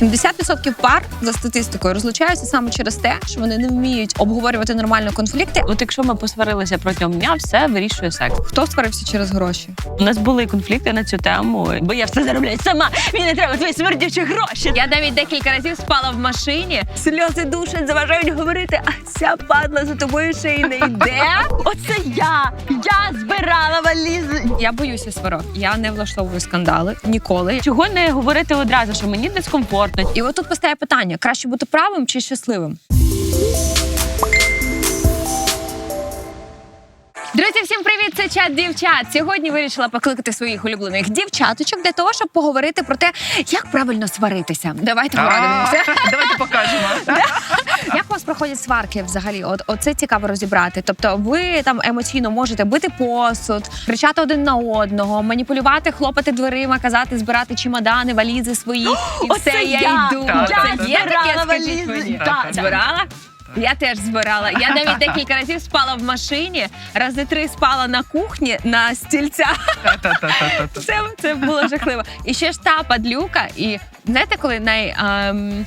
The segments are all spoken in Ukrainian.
70% пар за статистикою розлучаються саме через те, що вони не вміють обговорювати нормально конфлікти. От якщо ми посварилися протягом дня, все вирішує секс. Хто сварився через гроші? У нас були конфлікти на цю тему, бо я все заробляю сама. Мені не треба твої смердючі гроші. Я навіть декілька разів спала в машині. Сльози душать, заважають говорити, а ця падла за тобою ще й не йде. Оце я! Я збирала валізи. Я боюся сварок. Я не влаштовую скандали ніколи. Чого не говорити одразу, що мені дискомфортно? І от тут постає питання: краще бути правим чи щасливим? Друзі, всім привіт! Це чат дівчат. Сьогодні вирішила покликати своїх улюблених дівчаточок для того, щоб поговорити про те, як правильно сваритися. Давайте порадимося. Давайте покажемо. Як у вас проходять сварки взагалі? От оце цікаво розібрати. Тобто, ви там емоційно можете бити посуд, кричати один на одного, маніпулювати, хлопати дверима, казати, збирати чемодани, валізи свої, і все я, йду. Збирала валізи. збирала. Я теж збирала. Я навіть декілька разів спала в машині, рази три спала на кухні на стільцях. Це, це було жахливо. І ще ж та падлюка, і знаєте, коли най. Ем,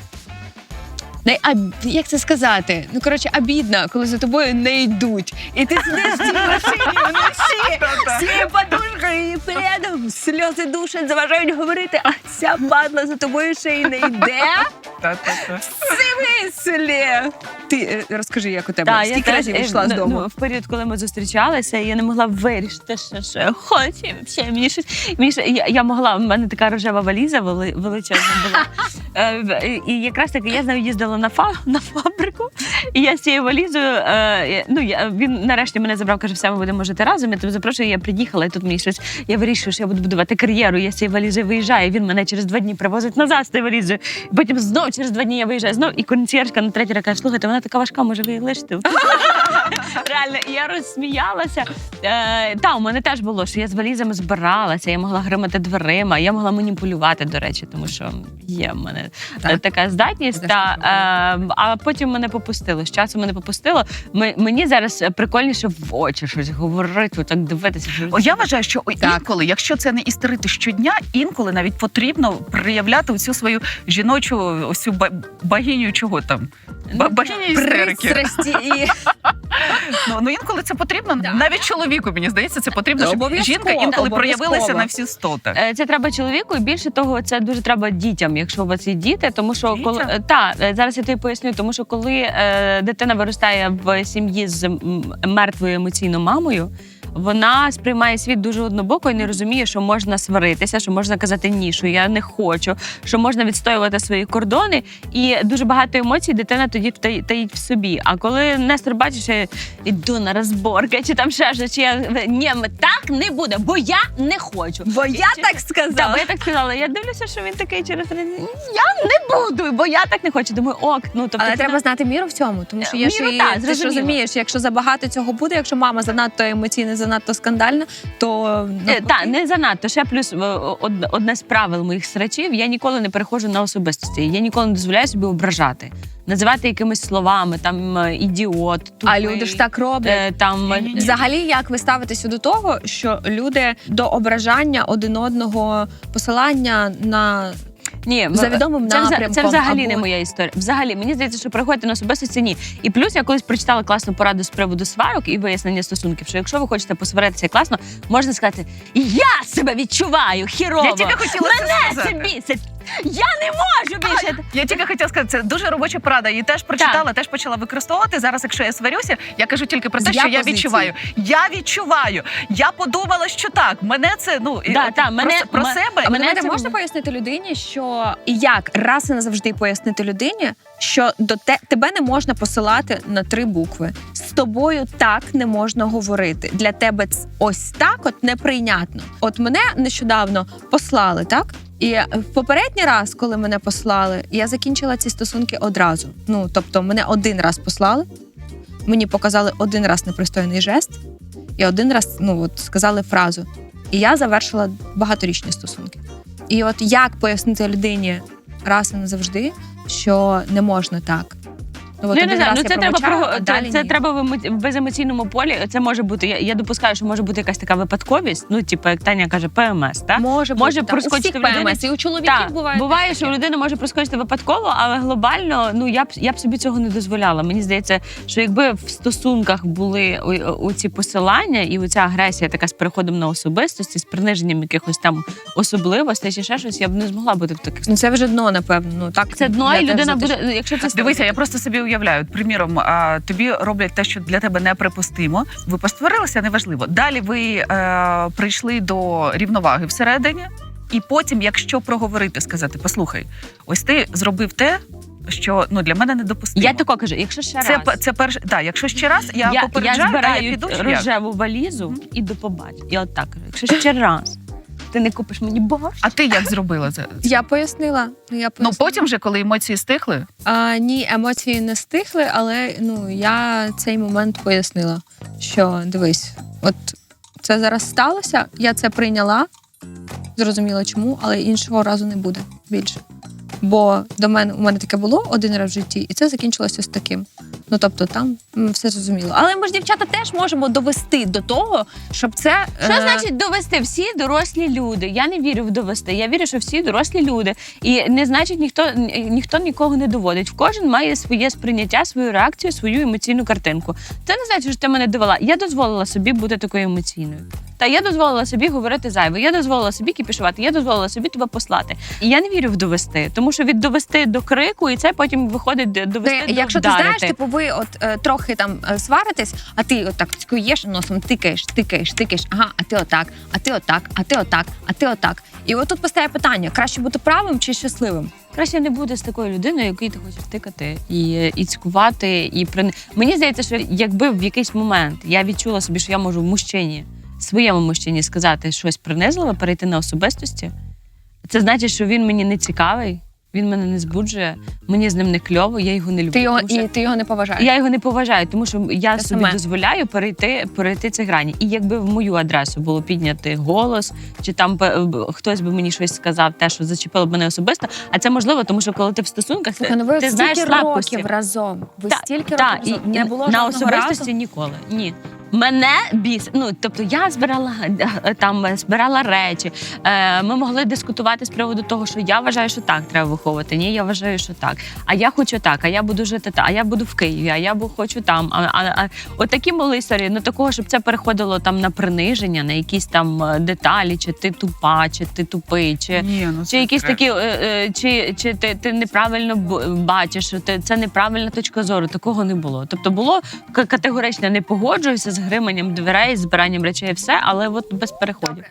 най як це сказати? Ну, коротше, обідно, коли за тобою не йдуть. І ти сидиш в цій машині вночі з цією подушкою і пледом, сльози душать, заважають говорити, а ця падла за тобою ще й не йде. Смислі! Ти е, розкажи, як у тебе? Та, я Скільки теж, разів е, йшла з ну, дому? Ну, в період, коли ми зустрічалися, я не могла вирішити, що, що я хочу. Ще мені щось. Мені ще, я, я могла, в мене така рожева валіза вели, величезна була. Е, в- і якраз таки я з нею їздила на, фа, на фабрику, і я з цією валізою. Е, ну, я, він нарешті мене забрав, каже, все, ми будемо жити разом. Я тебе запрошую, я приїхала, і тут мені щось. Я вирішую, що я буду будувати кар'єру. Я з цією валізою виїжджаю. Він мене через два дні привозить назад з цією валізою. Потім знову через два дні я виїжджаю. Знов і консьєржка на третій каже, слухайте, вона така важка, може ви її лишите? Реально, і я розсміялася. Е, та, у мене теж було, що я з валізами збиралася, я могла гримати дверима, я могла маніпулювати, до речі, тому що є в мене Так. е, така здатність. Та, е, а потім мене попустило. З часом мене попустило. Ми, мені зараз прикольніше в очі щось говорити, так дивитися. О, я вважаю, що Так. інколи, якщо це не істерити щодня, інколи навіть потрібно проявляти усю свою жіночу ось богиню чого там. Ба- Богиню істерики. Ну, ну інколи це потрібно. Навіть чоловіку, мені здається, це потрібно, щоб жінка інколи проявилася на всі стоти. Е, Це треба чоловіку, і більше того, це дуже треба дітям, якщо у вас є діти. Тому що Дітям? коли е, та е, зараз я тобі поясню, тому що коли е, дитина виростає в сім'ї з м, мертвою емоційною мамою. Вона сприймає світ дуже однобоко і не розуміє, що можна сваритися, що можна казати ні, що я не хочу, що можна відстоювати свої кордони. І дуже багато емоцій дитина тоді таїть в собі. А коли Нестор бачить, що я іду на розборки, чи там ще щось, чи я ні, так не буде, бо я не хочу. бо я так Так, сказала. бо я так сказала. Я дивлюся, що він такий через Я не буду, бо я так не хочу. Думаю, ок, ну тобто Але це треба знати міру в цьому, тому що є ще і ти ж розумієш, якщо забагато цього буде, якщо мама занадто емоційна, занадто скандальна, то Е. Та не занадто. Ще плюс е, одне з правил моїх срачів. Я ніколи не переходжу на особистості. Я ніколи не дозволяю собі ображати, називати якимись словами, там е, ідіот, а люди ж так роблять. е, там. Взагалі, як ви ставитеся до того, що люди до ображання один одного посилання на Ні, За відомим це, напрямком це взагалі або- не моя історія. Взагалі, мені здається, що переходити на особистості ні. І плюс я колись прочитала класну пораду з приводу сварок і вияснення стосунків. Що якщо ви хочете посваритися класно, можна сказати: Я себе відчуваю хірово. Я тільки хотіла Мене це бісить. Я не можу більше. Я тільки хотіла сказати, це дуже робоча порада. Її теж прочитала, теж почала використовувати. Зараз, якщо я сварюся, я кажу тільки про те, я що я відчуваю. Я відчуваю. Я подумала, що так. Мене це ну Да, та, про, мене- про себе. А мене мене це- можна пояснити людині, що як раз і назавжди пояснити людині, що до те тебе не можна посилати на три букви. З тобою так не можна говорити. Для тебе ось так, от неприйнятно. От мене нещодавно послали, так? І в попередній раз, коли мене послали, я закінчила ці стосунки одразу. Ну тобто, мене один раз послали, мені показали один раз непристойний жест, і один раз ну от сказали фразу. І я завершила багаторічні стосунки. І от як пояснити людині раз і назавжди, що не можна так? Ну, от я один не знаю, раз ну я це треба про а далі це, це ні. треба в емо- в беземоційному полі. Це може бути. Я, я допускаю, що може бути якась така випадковість. Ну, типу, як Таня каже, ПМС, так? Може, Може бути, так. проскочити у в всіх людини. ПМС, і у чоловіків Так, буває. буває, що таке. людина може проскочити випадково, але глобально, ну я б я б собі цього не дозволяла. Мені здається, що якби в стосунках були у, ці посилання і оця агресія, така з переходом на особистості, з приниженням якихось там особливостей чи ще щось, я б не змогла бути в таких. Ну це вже дно, напевно. Ну так Це дно, я і теж людина те, буде, ну, якщо це Дивися, я просто собі уявляю. Приміром, а, тобі роблять те, що для тебе неприпустимо. Ви посварилися, неважливо. Далі ви е, прийшли до рівноваги всередині, і потім, якщо проговорити, сказати: послухай, ось ти зробив те, що ну для мене недопустимо. я тако кажу, якщо ще це, раз. п- це перше. Да, якщо ще раз, я, я, попереджаю, я а збираю я піду, рожеву валізу і до побачення. Я от так кажу. Якщо ще раз ти не купиш мені борщ, А ти як зробила це? Я пояснила. Я Ну потім, вже, коли емоції стихли, А, ні, емоції не стихли, але ну я цей момент пояснила, що дивись, от це зараз сталося, я це прийняла, зрозуміла чому, але іншого разу не буде більше. Бо до мене у мене таке було один раз в житті, і це закінчилося з таким. Ну тобто там м, все зрозуміло. Але ми ж дівчата теж можемо довести до того, щоб це Що е, значить довести? Всі дорослі люди. Я не вірю в довести. Я вірю, що всі дорослі люди. І не значить, ніхто ніхто нікого не доводить. Кожен має своє сприйняття, свою реакцію, свою емоційну картинку. Це не значить, що ти мене довела. Я дозволила собі бути такою емоційною. Та я дозволила собі говорити зайве. Я дозволила собі кіпішувати. Я дозволила собі тебе послати. І я не вірю в довести, тому що від довести до крику, і це потім виходить до- довести Ти, до якщо ти вдарити. знаєш, типу ви от е, трохи там е, сваритесь, а ти отак цькуєш носом, тикаєш, тикаєш, тикаєш, ага, а ти отак, а ти отак, а ти отак, а ти отак. І от тут постає питання: краще бути правим чи щасливим? Краще не буде з такою людиною, якій ти хочеш тикати і, і цькувати. І при... Мені здається, що якби в якийсь момент я відчула собі, що я можу в мужчині, своєму мужчині сказати щось принизливе, перейти на особистості, це значить, що він мені не цікавий, він мене не збуджує, мені з ним не кльово, я його не люблю. Ти його Тому що- і ти його не поважаєш. я його не поважаю, тому що я Те собі саме. дозволяю перейти, перейти ці грані. І якби в мою адресу було підняти голос, чи там хтось би мені щось сказав, те, що зачепило б мене особисто. А це можливо, тому що коли ти в стосунках, Слухай, ну ви ти знаєш слабкості. років разом. Ви Та- стільки та, років разом. і не було на особистості разу. ніколи. Ні. Мене біс. Ну тобто я збирала е, там збирала речі. Е, ми могли дискутувати з приводу того, що я вважаю, що так треба виховувати. Ні, я вважаю, що так. А я хочу так, а я буду жити так, а я буду в Києві, а я хочу там. А, а, а от такі мали історії. Ну такого, щоб це переходило там на приниження, на якісь там е, деталі, чи ти тупа, чи ти тупий, чи. ні, ну Чи якісь такі, чи, чи ти, ти неправильно бачиш, що ти, це неправильна точка зору, такого не було. Тобто було категорично не погоджуюся з гриманням дверей, збиранням речей, все, але от без переходів.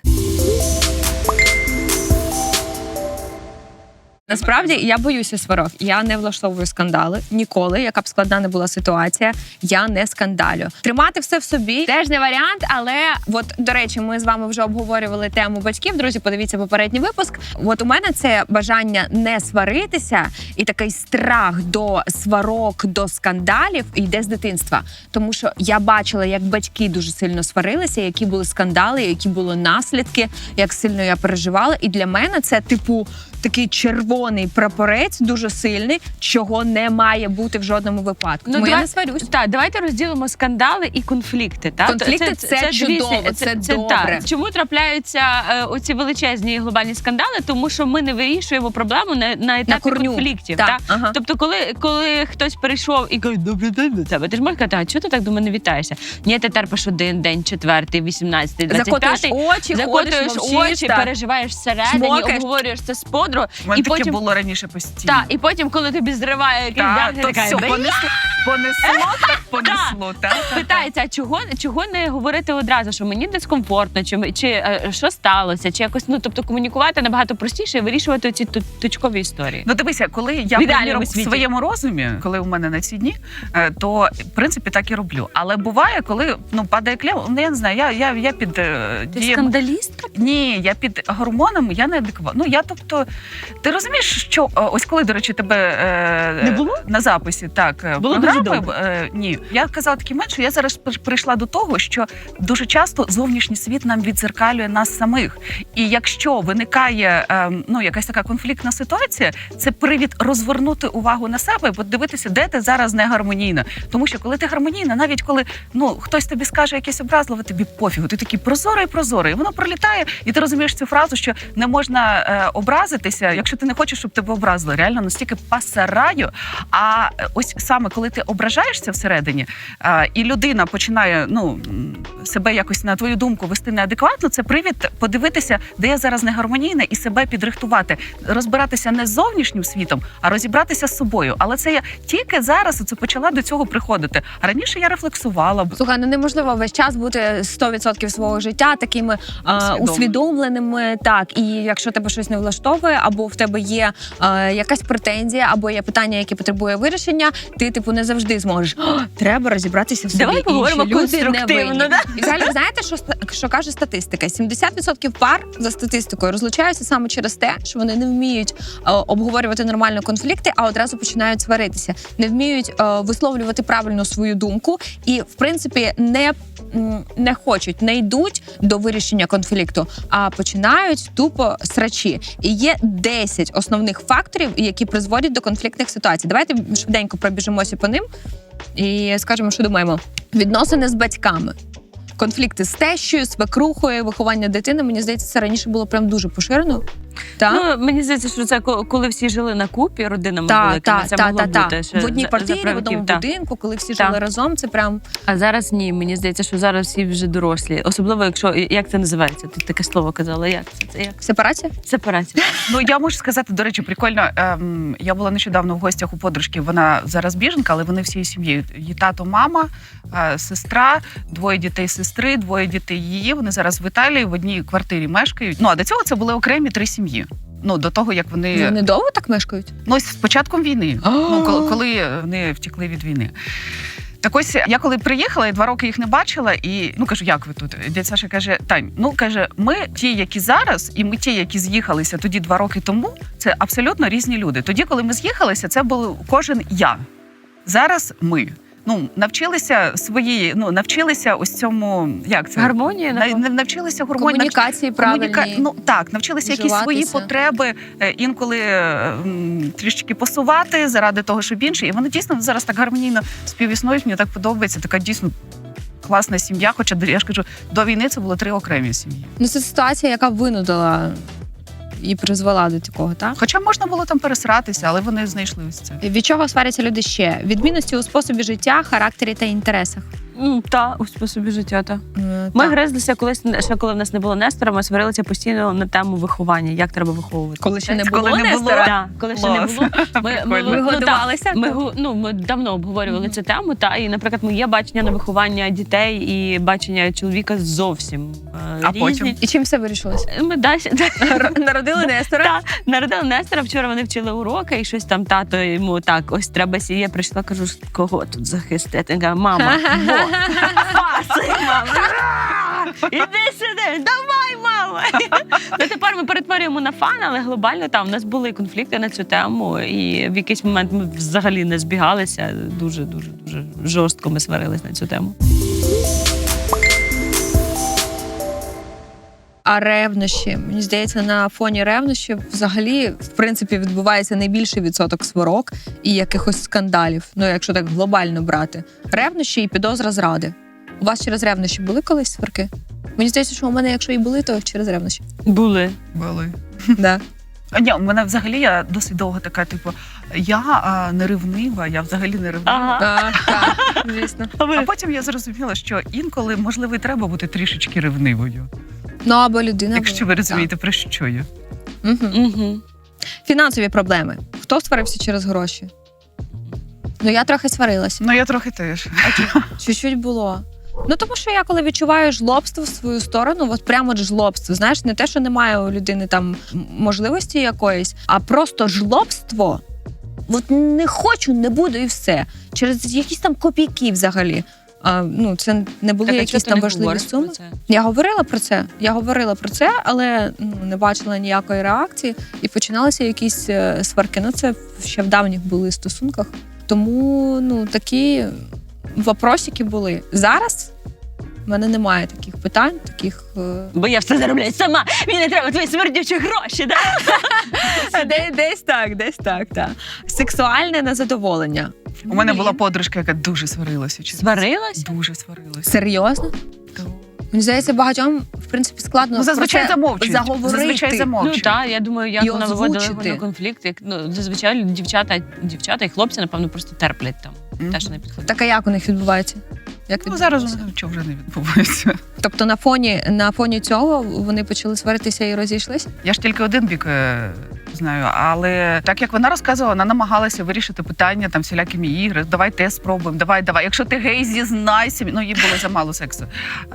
Насправді я боюся сварок. Я не влаштовую скандали ніколи. Яка б складна не була ситуація, я не скандалю. Тримати все в собі теж не варіант. Але от до речі, ми з вами вже обговорювали тему батьків. Друзі, подивіться попередній випуск. От у мене це бажання не сваритися і такий страх до сварок, до скандалів йде з дитинства. Тому що я бачила, як батьки дуже сильно сварилися, які були скандали, які були наслідки, як сильно я переживала. І для мене це типу такий червоний прапорець, дуже сильний, чого не має бути в жодному випадку. Тому я давай- не сварюсь. Так, давайте розділимо скандали і конфлікти. Так? Конфлікти це чудово, дві- це добре. так. Чому трапляються е, оці величезні глобальні скандали? Тому що ми не вирішуємо проблему на, на етапі корню. конфліктів. Так, так? ага. Тобто, коли, коли хтось прийшов і каже, добрий день до тебе, ти ж можеш казати, а чого ти так до мене вітаєшся? Ні, ти терпиш один день, четвертий, вісімнадцятий, двадцять Закотуєш п'ятий. очі, Закотуєш ходиш, мовчиш, очі, так. переживаєш всередині, Чмокаєш. обговорюєш це з подругою. У мене і таке потім- було раніше постійно. Так, і потім, коли тобі зриває якийсь дах, ти така, все, «Бля, понесло, понесло, так понесло. та, та, та. Питається, а чого, чого не говорити одразу, що мені дискомфортно, чи, чи е, що сталося, чи якось ну тобто комунікувати набагато простіше і вирішувати ці точкові історії. Ну дивися, коли я В ідеальному в світі. своєму розумі, коли у мене на ці дні, е, то в принципі так і роблю. Але буває, коли ну падає клям, ну я не знаю, я, я, я під е, Ти дієм. скандалістка? Ні, я під гормонами, я не адекватна. Ну я тобто, ти розумієш, що е, ось коли, до речі, тебе е, Не було? на записі так е, Було програми, саме добре. е, ні. Я казала такий момент, що я зараз прийшла до того, що дуже часто зовнішній світ нам відзеркалює нас самих. І якщо виникає е, ну якась така конфліктна ситуація, це привід розвернути увагу на себе подивитися, де ти зараз не гармонійна. Тому що коли ти гармонійна, навіть коли ну хтось тобі скаже якесь образливе, тобі пофігу. Ти такий прозорий, прозорий. Воно пролітає, і ти розумієш цю фразу, що не можна е, образитися, якщо ти не хочеш, щоб тебе образили. Реально настільки пасараю. А ось саме коли ти ображаєшся всередині, і людина починає ну себе якось на твою думку вести неадекватно, це привід подивитися, де я зараз не гармонійна, і себе підрихтувати, розбиратися не з зовнішнім світом, а розібратися з собою. Але це я тільки зараз це почала до цього приходити. А раніше я рефлексувала. Слухай, ну неможливо весь час бути 100% свого життя такими а, усвідомленими. Так, і якщо тебе щось не влаштовує, або в тебе є а, якась претензія, або є питання, яке потребує вирішення, ти типу не завжди зможеш. «О, Треба розібратися в собі. Давай поговоримо конструктивно, винні». да? І взагалі, знаєте, що що каже статистика? 70% пар за статистикою розлучаються саме через те, що вони не вміють е, обговорювати нормально конфлікти, а одразу починають сваритися, не вміють е, висловлювати правильно свою думку і, в принципі, не, не хочуть, не йдуть до вирішення конфлікту, а починають тупо срачі. І є 10 основних факторів, які призводять до конфліктних ситуацій. Давайте швиденько пробіжимося по ним і скажемо, що думаємо. Відносини з батьками. Конфлікти з тещою, свекрухою, виховання дитини. Мені здається, це раніше було прям дуже поширено. Так? Ну, мені здається, що це ко- коли всі жили на купі родинами та, великими, та, це та, могло та, та. бути. ще В одній за- квартирі, в одному правиків, та. будинку, коли всі Так. жили разом, це прям А зараз ні. Мені здається, що зараз всі вже дорослі. Особливо, якщо як це називається? Ти таке слово казала. Як це? Це як сепарація. сепарація? Ну я можу сказати, до речі, прикольно. Ем, я була нещодавно в гостях у подружки. Вона зараз біженка, але вони всією сім'єю. Її тато, мама, е, сестра, двоє дітей сестри, двоє дітей її. Вони зараз в Італії в одній квартирі мешкають. Ну а до цього це були окремі три сім'ї. Ну до того як вони Вони довго так мешкають? ну з початком війни. Ну коли, коли вони втекли від війни. Так ось я коли приїхала, я два роки їх не бачила, і ну кажу, як ви тут? Дядь Саша каже: Тань, ну каже, ми ті, які зараз, і ми ті, які з'їхалися тоді два роки тому, це абсолютно різні люди. Тоді, коли ми з'їхалися, це був кожен я. Зараз ми. Ну, навчилися своєї, ну навчилися ось цьому, як це напевно? навчилися гормонів. Комунікації правильні. Комуніка... Ну так, навчилися якісь свої потреби е, інколи е, м, трішки посувати заради того, щоб інше. І вони дійсно зараз так гармонійно співіснують. Мені так подобається. Така дійсно класна сім'я. Хоча я ж кажу, до війни це було три окремі сім'ї. Ну, це ситуація, яка винудила і призвела до такого, так? Хоча можна було там пересратися, але вони знайшли ось це. Від чого сваряться люди ще? Відмінності у способі життя, характері та інтересах. М, Та у способі життя. Та Е, ми так. гризлися колись ще коли в нас не було Нестора. Ми сварилися постійно на тему виховання. Як треба виховувати? Коли ще не Коли було не було. Нестора. Так, коли ще не Клас. було. Ми, Прикольно. Ви ну, та, готувалися? Ми гу- ну ми давно обговорювали цю тему. Та і, наприклад, моє бачення на виховання дітей і бачення чоловіка зовсім е, А різні. потім? І чим все вирішилось? Ми далі Народили Нестора. та, народили Нестора. Вчора вони вчили уроки, і щось там тато йому так, ось треба сі. Я прийшла, кажу, кого тут захистити? Він каже, мама, во, паси, мама. Іди сюди, давай, мама. Ну тепер ми перетворюємо на фан, але глобально там у нас були конфлікти на цю тему, і в якийсь момент ми взагалі не збігалися. Дуже, дуже, дуже жорстко ми сварились на цю тему. А ревнощі, мені здається, на фоні ревнощів взагалі в принципі відбувається найбільший відсоток сварок і якихось скандалів. Ну, якщо так глобально брати, ревнощі і підозра зради. У вас через ревнощі були колись сварки? Мені здається, що у мене, якщо і були, то через ревнощі. Були. Були. Да. А, Ні, у мене взагалі я досить довго така, типу, я а, не ревнива, я взагалі не ревнива. Ага. Так, так, звісно. А потім я зрозуміла, що інколи можливо і треба бути трішечки ревнивою, Ну або людина. якщо ви розумієте, про що я. Угу. Угу. Фінансові проблеми. Хто сварився через гроші? Ну я трохи сварилася. Ну я трохи теж. Чуть-чуть було. Ну тому що я коли відчуваю жлобство в свою сторону, от прямо от жлобство. Знаєш, не те, що немає у людини там м- можливості якоїсь, а просто жлобство. От не хочу, не буду і все. Через якісь там копійки взагалі. А, ну, це не були якісь там важливі суми. Я говорила про це. Я говорила про це, але ну, не бачила ніякої реакції, і починалися якісь е, сварки. Ну, це ще в давніх були стосунках. Тому ну такі вопросики були. Зараз в мене немає таких питань, таких. е, Бо я все заробляю сама. Мені не треба твої смердючі гроші. Да? Де- Десь так, десь так, так. Сексуальне незадоволення. У мене Блін. була подружка, яка дуже сварилася. чесно. Сварилась? Дуже сварилася. Серйозно? Мені здається, багатьом, в принципі, складно Ну, зазвичай про замовчують. заговорити. Зазвичай замовчують. Ну так, я думаю, як І вона виводила на конфлікт. Як ну зазвичай дівчата, дівчата і хлопці, напевно, просто терплять там. Мгм. Те, що не підходить. Так а як у них відбувається? Як Ну, зараз нічого вже не відбувається. Тобто на фоні, на фоні цього вони почали сваритися і розійшлися? Я ж тільки один бік знаю, але так як вона розказувала, вона намагалася вирішити питання там всілякими ігри. Давай те спробуємо, давай, давай. Якщо ти гей, зізнайся. Ну їй було замало сексу.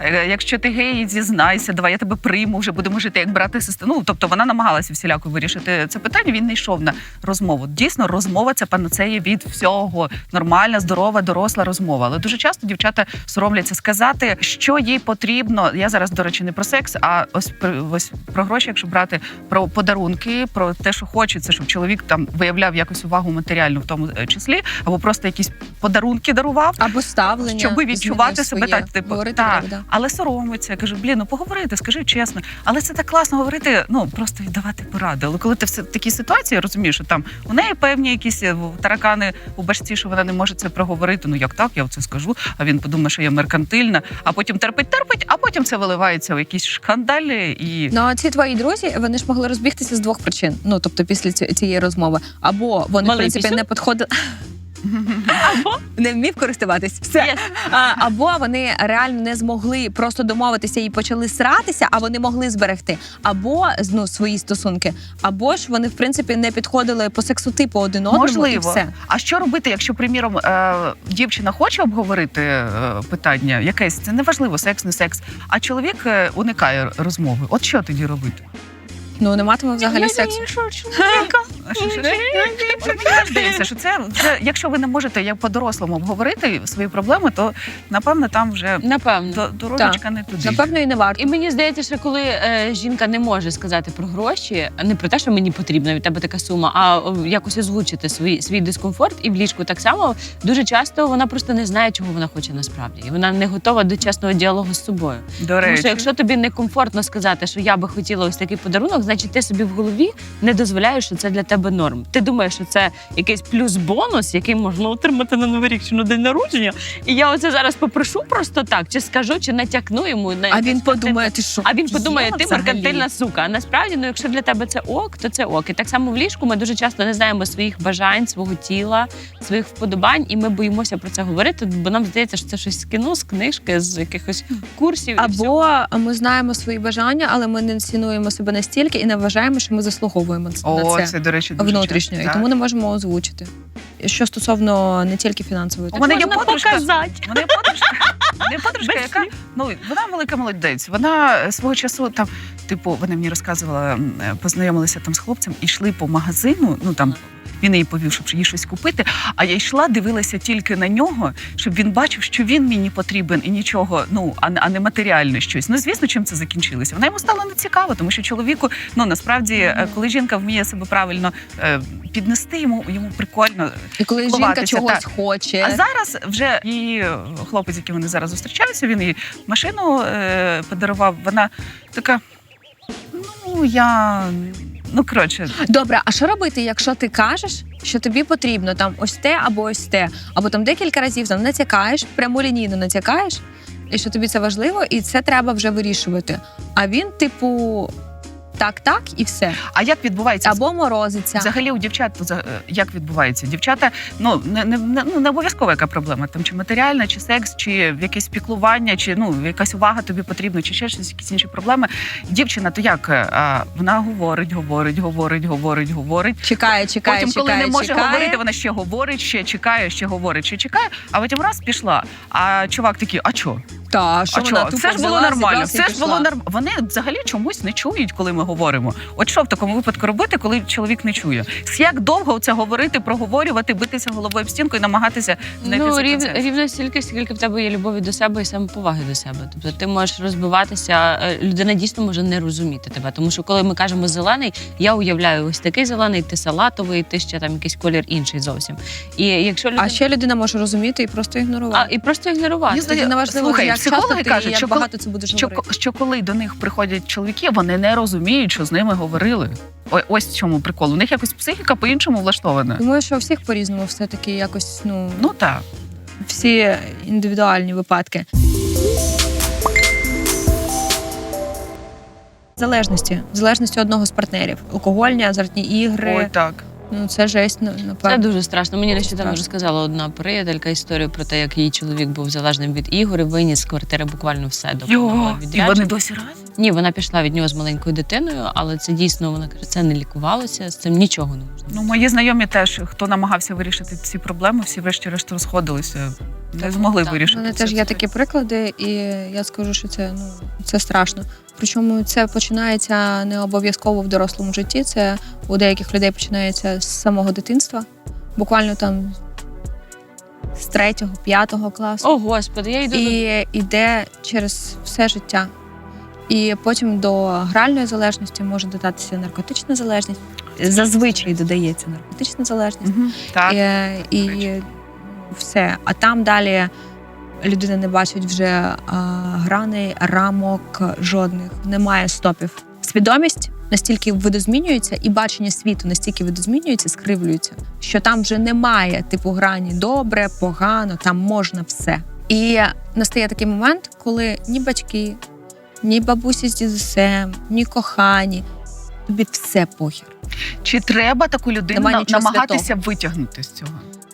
Е, Якщо ти гей, зізнайся, давай я тебе прийму, вже будемо жити як брати і сестри. Ну тобто вона намагалася всіляко вирішити це питання. Він не йшов на розмову. Дійсно, розмова це панацея від всього. Нормальна, здорова, доросла розмова. Але дуже часто дівчата соромляться сказати, що їй потрібно. Я зараз, до речі, не про секс, а ось ось про гроші, якщо брати про подарунки, про те, що хочеться, щоб чоловік там виявляв якось увагу матеріальну в тому е, числі, або просто якісь подарунки дарував. Або ставлення. Щоб відчувати себе своє. так, типу, Говорити так, треба, але соромиться. Я кажу, блін, ну поговорити, скажи чесно. Але це так класно говорити, ну просто віддавати поради. Але коли ти в такій ситуації розумієш, що там у неї певні якісь е, таракани у башці, що вона не може це проговорити. Ну як так, я це скажу. А він подумає, що я меркантильна, а потім терпить, терпить, потім це виливається в якісь шкандалі і. Ну, а ці твої друзі вони ж могли розбігтися з двох причин. Ну тобто, після цієї розмови, або вони Малий в принципі пісю? не підходили. Або Не вмів користуватись. Все. Yes. А, або вони реально не змогли просто домовитися і почали сратися, а вони могли зберегти. Або ну, свої стосунки, або ж вони в принципі не підходили по сексу типу один одному. І все. А що робити, якщо, приміром, е, дівчина хоче обговорити е, питання якесь, це не важливо, секс, не секс, а чоловік е, уникає розмови. От що тоді робити? Ну не матиме взагалі сексу. А що, що? Мені теж здається, що це вже, якщо ви не можете як по-дорослому обговорити свої проблеми, то напевно там вже Напевно. до- дорожечка не туди. Напевно, і не варто. І мені здається, що коли е, жінка не може сказати про гроші, не про те, що мені потрібна від тебе така сума, а о, якось озвучити свій, свій дискомфорт, і в ліжку так само дуже часто вона просто не знає, чого вона хоче насправді, і вона не готова до чесного діалогу з собою. До Тому речі, що якщо тобі некомфортно сказати, що я би хотіла ось такий подарунок, значить ти собі в голові не дозволяєш, що це для тебе норм. Ти думаєш, що це якийсь плюс-бонус, який можна отримати на новий рік чи на день народження. І я оце зараз попрошу просто так, чи скажу, чи натякну йому на А він подумає, ти що? а він подумає, ти взагалі? меркантильна сука. А насправді, ну якщо для тебе це ок, то це ок. І так само в ліжку ми дуже часто не знаємо своїх бажань, свого тіла, своїх вподобань, і ми боїмося про це говорити, бо нам здається, що це щось з кіно, з книжки, з якихось курсів. Або ми знаємо свої бажання, але ми не цінуємо себе настільки і не вважаємо, що ми заслуговуємо на це це, до речі, дуже внутрішньо, часто, і тому не можемо озвучити. Що стосовно не тільки фінансової, У мене є Можна подружка. показати. У мене є подружка, у мене є подружка, яка ну вона велика молодець. Вона е, свого часу там, типу, вона мені розказувала, е, познайомилися там з хлопцем, і йшли по магазину. Ну там він їй повів, щоб їй щось купити. А я йшла, дивилася тільки на нього, щоб він бачив, що він мені потрібен і нічого, ну а не матеріальне щось. Ну звісно, чим це закінчилося. Вона йому стало не цікаво, тому що чоловіку, ну насправді, е, коли жінка вміє себе правильно е, піднести, йому йому прикольно. і коли жінка чогось так. хоче, А зараз вже її хлопець, який вони зараз зустрічаються, він їй машину е, подарував. Вона така. Ну, я. Ну, коротше, Добре, а що робити, якщо ти кажеш, що тобі потрібно там ось те або ось те, або там декілька разів там натякаєш, прямолінійно натякаєш, і що тобі це важливо, і це треба вже вирішувати. А він, типу, так, так і все. а як відбувається Або морозиться. Взагалі у дівчат е, як відбувається? Дівчата, ну не, не, не, ну, не обов'язково яка проблема, там чи матеріальна, чи секс, чи якесь піклування, чи ну якась увага тобі потрібна, чи ще щось, якісь інші проблеми. Дівчина, то як е, а, вона говорить, говорить, говорить, говорить, говорить. Чекає, чекає, потім, чекає, коли не може чекає. говорити, вона ще говорить, ще чекає, ще говорить, ще чекає. А потім раз пішла. А чувак такий, а чо? Та, що а вона чого? тупо Все ж було нормально. Все ж було нормально. Вони взагалі чомусь не чують, коли ми говоримо. От що в такому випадку робити, коли чоловік не чує? Як довго це говорити, проговорювати, битися головою об стінку і намагатися знайти Ну, рів, рівно стільки, скільки в тебе є любові до себе і самоповаги до себе. Тобто ти можеш розбиватися, е, людина дійсно може не розуміти тебе. Тому що коли ми кажемо зелений, я уявляю ось такий зелений, ти салатовий, ти ще там якийсь колір інший зовсім. І якщо людина... А ще людина може розуміти і просто ігнорувати. а, і просто ігнорувати. Мені Тоді не важливо, Слухай, як психологи кажуть, що багато це будеш Що, говорити. що коли до них приходять чоловіки, вони не розуміють, що з ними говорили. О- ось в чому прикол. У них якось психіка по-іншому влаштована. Думаю, що у всіх по-різному все таки якось, ну, Ну так. всі індивідуальні випадки. Залежності, залежності одного з партнерів. Алкогольні, азартні ігри. Ой, так. Ну це жесть, ну, Це дуже страшно. Мені нещодавно Страшно. розказала одна приятелька історію про те, як її чоловік був залежним від ігор і виніс з квартири буквально все до повного і вони досі разом? Ні, вона пішла від нього з маленькою дитиною, але це дійсно вона каже, це не лікувалося, з цим нічого не можна. Ну, мої знайомі теж, хто намагався вирішити ці проблеми, всі врешті-решт розходилися. Не Так, змогли так. У вирішити. мене теж є такі приклади, і я скажу, що це ну це страшно. Причому це починається не обов'язково в дорослому житті. Це у деяких людей починається з самого дитинства, буквально там з третього, п'ятого класу. О, господи, я йду і йде через все життя. І потім до гральної залежності може додатися наркотична залежність. Зазвичай додається наркотична залежність. Мгм, Так. Е, і все. А там далі людина не бачить вже а, граней, рамок жодних, немає стопів. Свідомість настільки видозмінюється, і бачення світу настільки видозмінюється, скривлюється, що там вже немає типу грані добре, погано, там можна все. І настає такий момент, коли ні батьки, ні бабусі з дідусем, ні кохані. Тобі все похер. Чи треба таку людину Нема намагатися витягнути з цього?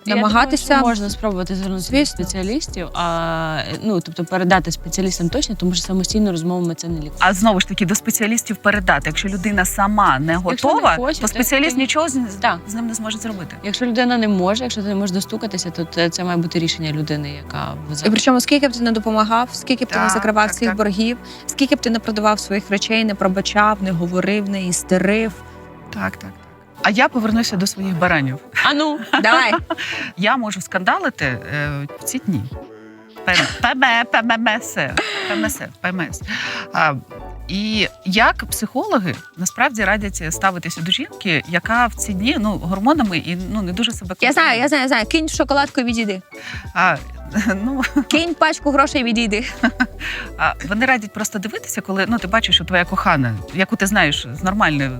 Я намагатися- думаю, що можна спробувати звернутися до Звісно. спеціалістів, а ну тобто передати спеціалістам точно, тому що самостійно розмовами це не лікує. А знову ж таки до спеціалістів передати. Якщо людина сама не Якщо готова, не хоче, то то спеціаліст ти- нічого з, Так. з ним не зможе зробити. Якщо людина не може, якщо ти не можеш достукатися, то це, це має бути рішення людини, яка І причому скільки б ти не допомагав, скільки б ти не Так, закривав так, своїх так. боргів, скільки б ти не продавав своїх речей, не пробачав, не говорив, не істерив. Так, так, так. А я повернуся до своїх баранів. а ну Давай. Я можу скандалити е, в ці дні. ПМС. ПМС. ПМС. А, І як психологи насправді радять ставитися до жінки, яка в ці дні ну гормонами і ну не дуже себе Я знаю, я знаю, я знаю. Кинь шоколадку і відійди. А, ну, Кинь пачку грошей і відійди. а вони радять просто дивитися, коли ну ти бачиш, що твоя кохана, яку ти знаєш з нормальної е,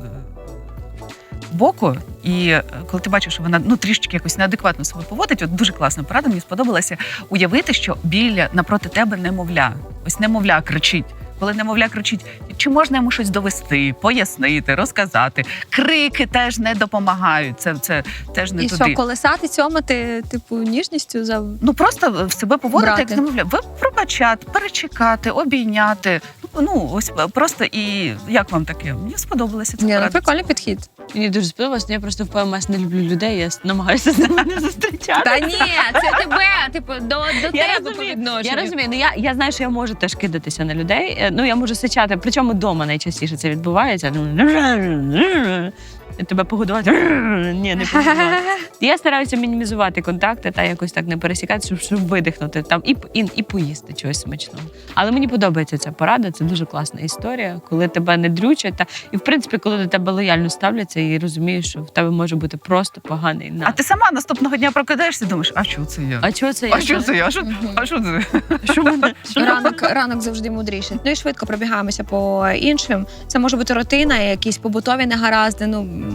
боку, і е, коли ти бачиш, що вона ну трішечки якось неадекватно себе поводить, от дуже класна порада, мені сподобалася уявити, що біля напроти тебе немовля. Ось немовля кричить. Коли немовля кричить, чи можна йому щось довести, пояснити, розказати. Крики теж не допомагають. Це, це теж не і туди. що, колесати, цьомати, типу, ніжністю за Ну просто в себе поводити, Брати. як немовля. Ви пробачати, перечекати, обійняти. Ну, ось просто і як вам таке? Мені сподобалося це. Ні, ну прикольний підхід. мені дуже сподобалось, я просто в ПМС не люблю людей. Я намагаюся з ними не зустрічати. Та ні, це тебе, типу, до, до Я тебе по розумію, відношенню. Я розумію, ну я, я знаю, що я можу теж кидатися на людей. Е, Ну я можу сичати, причому вдома найчастіше це відбувається. Тебе погодувати. Ні, не погодувати. Я стараюся мінімізувати контакти та якось так не пересікати, щоб, щоб видихнути там і, і, і поїсти чогось смачного. Але мені подобається ця порада. Це дуже класна історія, коли тебе не дрючать. Та і в принципі, коли до тебе лояльно ставляться і розумієш, що в тебе може бути просто поганий А ти сама наступного дня прокидаєшся і думаєш, а що це я? А чого це я? А що це я? А що, а що це? Що мене? Ранок, ранок завжди мудріший. Ну і швидко пробігаємося по іншим. Це може бути рутина, якісь побутові негаразди, ну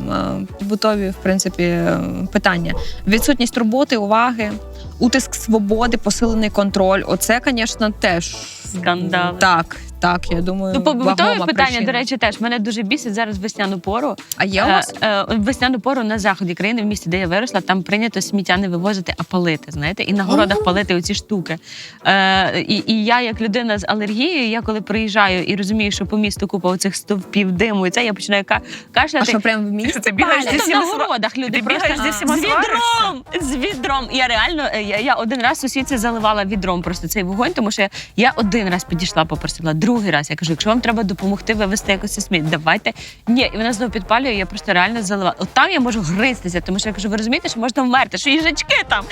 побутові, в принципі, е, питання. Відсутність роботи, уваги, утиск свободи, посилений контроль. Оце, звісно, теж Скандали. Так, так, я думаю. Ну, побутові вагома питання, причина. до речі, теж мене дуже бісить зараз весняну пору. А є у вас? Е, е, весняну пору на заході країни, в місті, де я виросла, там прийнято сміття не вивозити, а палити. Знаєте, і на городах палити оці штуки. Е, і, і я, як людина з алергією, я коли приїжджаю і розумію, що по місту купа оцих стовпів диму, і це я починаю ка- А що прям в місті? ти бігаєш зі всіма на городах люди ти бігаєш зі всіма з відром, з відром відром. Я реально е, я, я один раз сусідці заливала відром просто цей вогонь, тому що я, я один раз підійшла, попросила, другий раз. Я кажу, якщо вам треба допомогти вивести якось сміт, давайте. Ні, і вона знову підпалює. Я просто реально заливала. От там я можу гристися, тому що я кажу, ви розумієте, що можна вмерти, що їжачки там.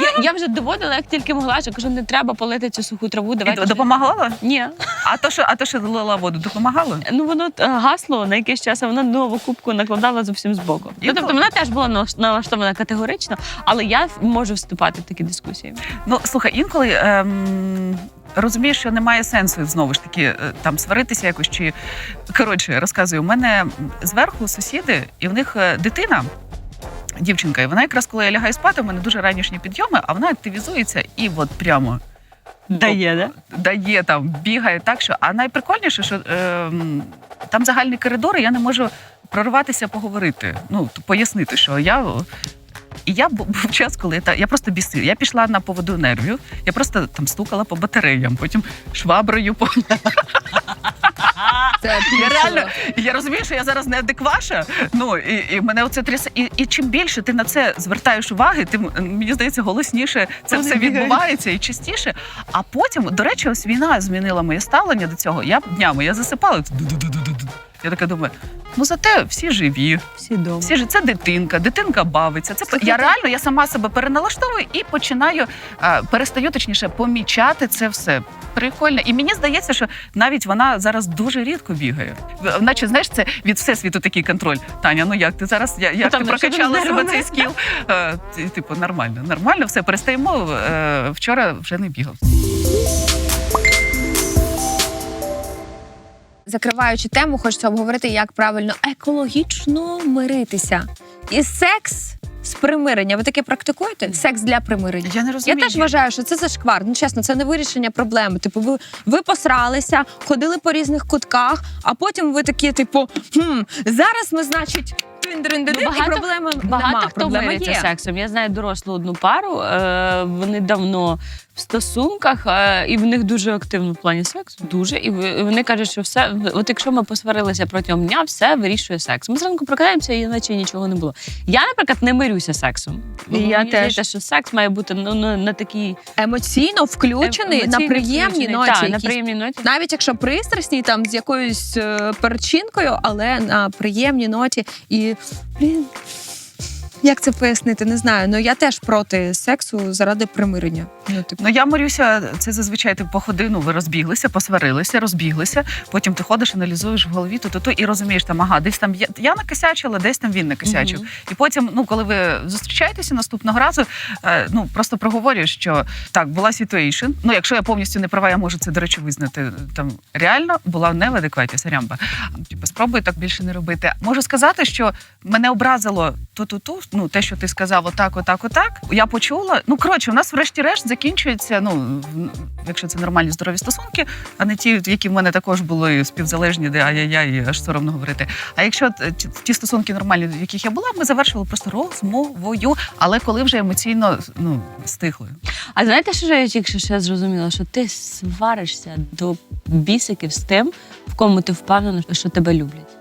Я, я вже доводила, як тільки могла, що кажу, не треба полити цю суху траву. І Давайте допомагало? ні. А то, що, а то, що залила воду, допомагало? Ну воно е, гасло на якийсь час, а вона нову кубку накладала зовсім збоку. Ну, тобто вона теж була налаштована категорично, але я можу вступати в такі дискусії. Ну слухай, інколи ем, розумієш, що немає сенсу знову ж таки е, там сваритися якось чи коротше, розказую. У мене зверху сусіди, і в них е, дитина. Дівчинка, і вона якраз коли я лягаю спати, у мене дуже ранішні підйоми, а вона активізується і от прямо Дає, да? дає там, бігає так, що. А найприкольніше, що ем, там загальний коридор, і я не можу прориватися, поговорити. Ну, пояснити, що я. І я був час, коли я, та- я просто бісив. Я пішла на поводу нервів, я просто там стукала по батареям, потім шваброю по Це я реально я розумію, що я зараз неадекваша. Ну і, і мене оце трясе. І, і чим більше ти на це звертаєш уваги, тим мені здається голосніше це Вони все бігають. відбувається і частіше. А потім, до речі, ось війна змінила моє ставлення до цього. Я днями я засипала. Я така думаю, ну зате всі живі, Всі дома. всі ж це дитинка, дитинка бавиться. Це я реально я сама себе переналаштовую і починаю а, перестаю точніше помічати це все. Прикольно. І мені здається, що навіть вона зараз дуже рідко бігає. Наче знаєш, це від всесвіту такий контроль. Таня, ну як ти зараз? Я, як Там, ти прокачала себе нервна? цей скіл? Е, ти- Типу, нормально, нормально, все перестаємо. Е, Вчора вже не бігав. Закриваючи тему, хочеться обговорити, як правильно екологічно миритися. І секс з примирення. Ви таке практикуєте? Секс для примирення. Я не розумію. Я теж вважаю, що це зашквар. Ну чесно, це не вирішення проблеми. Типу, ви, ви посралися, ходили по різних кутках, а потім ви такі, типу, хм, зараз ми, значить, Ну, багато- проблема Багато нема. хто Проблема є. сексом. Я знаю дорослу одну пару. Е, вони давно в стосунках, і в них дуже активно в плані сексу. Дуже. І вони кажуть, що все, от якщо ми посварилися протягом дня, все вирішує секс. Ми зранку прокидаємося, і наче нічого не було. Я, наприклад, не мирюся сексом. І я Мені теж. здається, що секс має бути ну, ну, на такій Емоційно включений на емоційно приємній включений. ноті. Так, на приємній ноті. Навіть якщо пристрасні, там з якоюсь е, перчинкою, але на приємній ноті. І блін, як це пояснити? Не знаю. Ну я теж проти сексу заради примирення. Ну, типу, Ну я морюся, це зазвичай ти по годину ви розбіглися, посварилися, розбіглися. Потім ти ходиш, аналізуєш в голові то то і розумієш, там ага, десь там я, я накосячила, десь там він накосячив. Мгм. І потім, ну коли ви зустрічаєтеся наступного разу, е, ну просто проговорюєш, що так була ситуейшн. Ну, якщо я повністю не права, я можу це до речі визнати. Там реально була не в адекваті сарямба. Типу, спробуй так більше не робити. Можу сказати, що мене образило ту-ту-ту, ну те, що ти сказав, отак, отак, отак. Я почула. Ну коротше, у нас врешті-решт закінчується. Ну якщо це нормальні здорові стосунки, а не ті, які в мене також були співзалежні, де ай-яй-яй, аж соромно говорити. А якщо ті- ті стосунки нормальні, в яких я була, ми завершили просто розмовою, але коли вже емоційно ну стихли. А знаєте, що я тільки що зрозуміла? Що ти сваришся до бісиків з тим, в кому ти впевнена, що тебе люблять.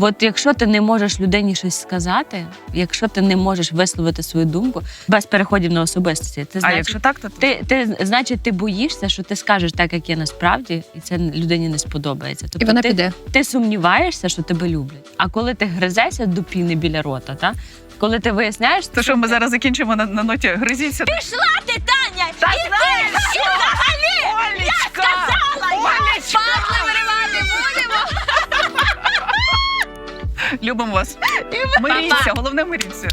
От якщо ти не можеш людині щось сказати, якщо ти не можеш висловити свою думку без переходів на особистості, ти А якщо так, то ти, ти значить, ти боїшся, що ти скажеш так, як є насправді, і це людині не сподобається. Тобто і вона ти, піде. ти сумніваєшся, що тебе люблять. А коли ти гризешся до піни біля рота, та коли ти виясняєш, то що ми зараз закінчимо на, на ноті гризіться. пішла ти, Таня! Та знаєш, що? Олечка! Олечка! Любимо вас. Миріться, головне миріться.